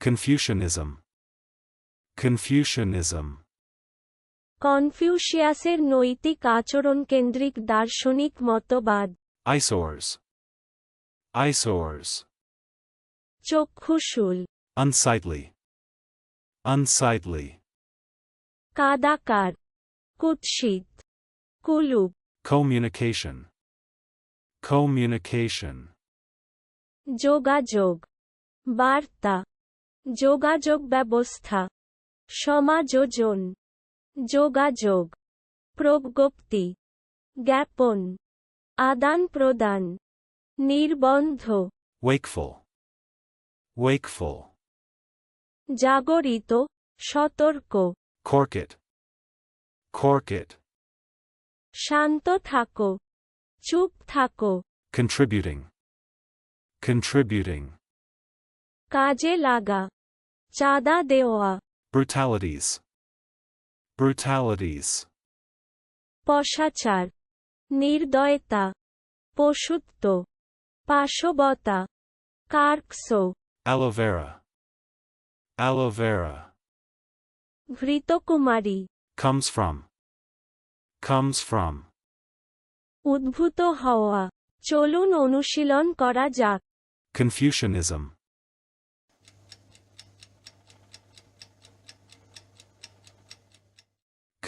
Confucianism. Confucianism. কনফিউশিয়াসের নৈতিক আচরণ কেন্দ্রিক দার্শনিক মতবাদ Eyesores. Eyesores. চক্ষুশূল Unsightly. Unsightly. কাদাকার কুৎসিত কুলুপ Communication. Communication. যোগাযোগ বার্তা যোগাযোগ ব্যবস্থা সমাযোজন যোগাযোগ প্রজ্ঞপ্তি জ্ঞাপন আদান প্রদান নির্বন্ধ Wakeful. Wakeful. জাগরিত সতর্ক Cork it. Cork it. শান্ত থাকো চুপ থাকো Contributing. Contributing. কাজে লাগা চাঁদা দেওয়া Brutalities. Brutalities. পশাচার নির্দয়তা পশুত্ব পাশবতা কার্কসো Aloe vera. Aloe vera. ঘৃতকুমারী Comes from. Comes from. উদ্ভূত হওয়া চলুন অনুশীলন করা যাক Confucianism.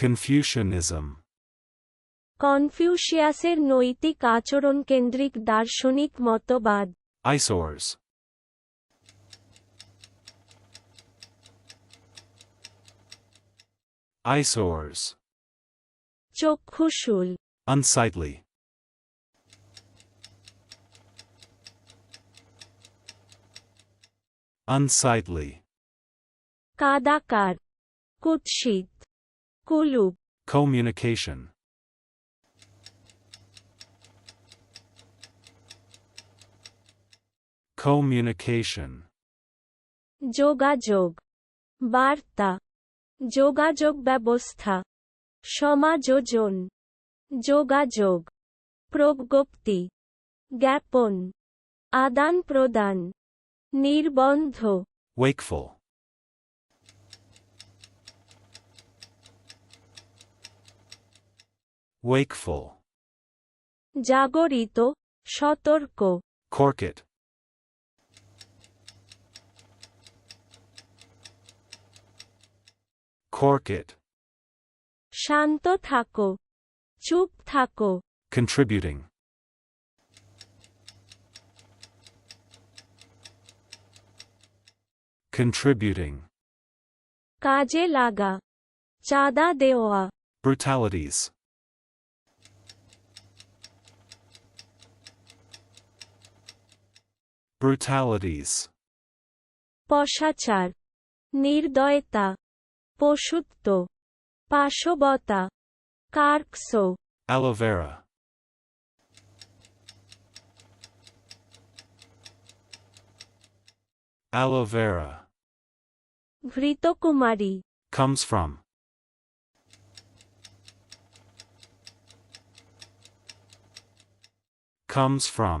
Confucianism. কনফিউশিয়াসের নৈতিক আচরণ কেন্দ্রিক দার্শনিক মতবাদ Eyesores. Eyesores. চক্ষুশূল Unsightly. Unsightly. কাদাকার কুৎসিত কুলুপ Communication. Communication. যোগাযোগ। বার্তা। যোগাযোগ ব্যবস্থা। সমাযোজন। যোগাযোগ। প্রজ্ঞপ্তি। জ্ঞাপন। আদান প্রদান নির্বন্ধ। Wakeful. Wakeful. জাগরিত সতর্ক Cork it. Cork it. শান্ত থাকো চুপ থাকো Contributing. Contributing. কাজে লাগা চাঁদা দেওয়া Brutalities. Brutalities. পশাচার নির্দয়তা পশুত্ব পাশবতা কার্কসো Aloe vera. Aloe vera. ঘৃতকুমারী Comes from. Comes from.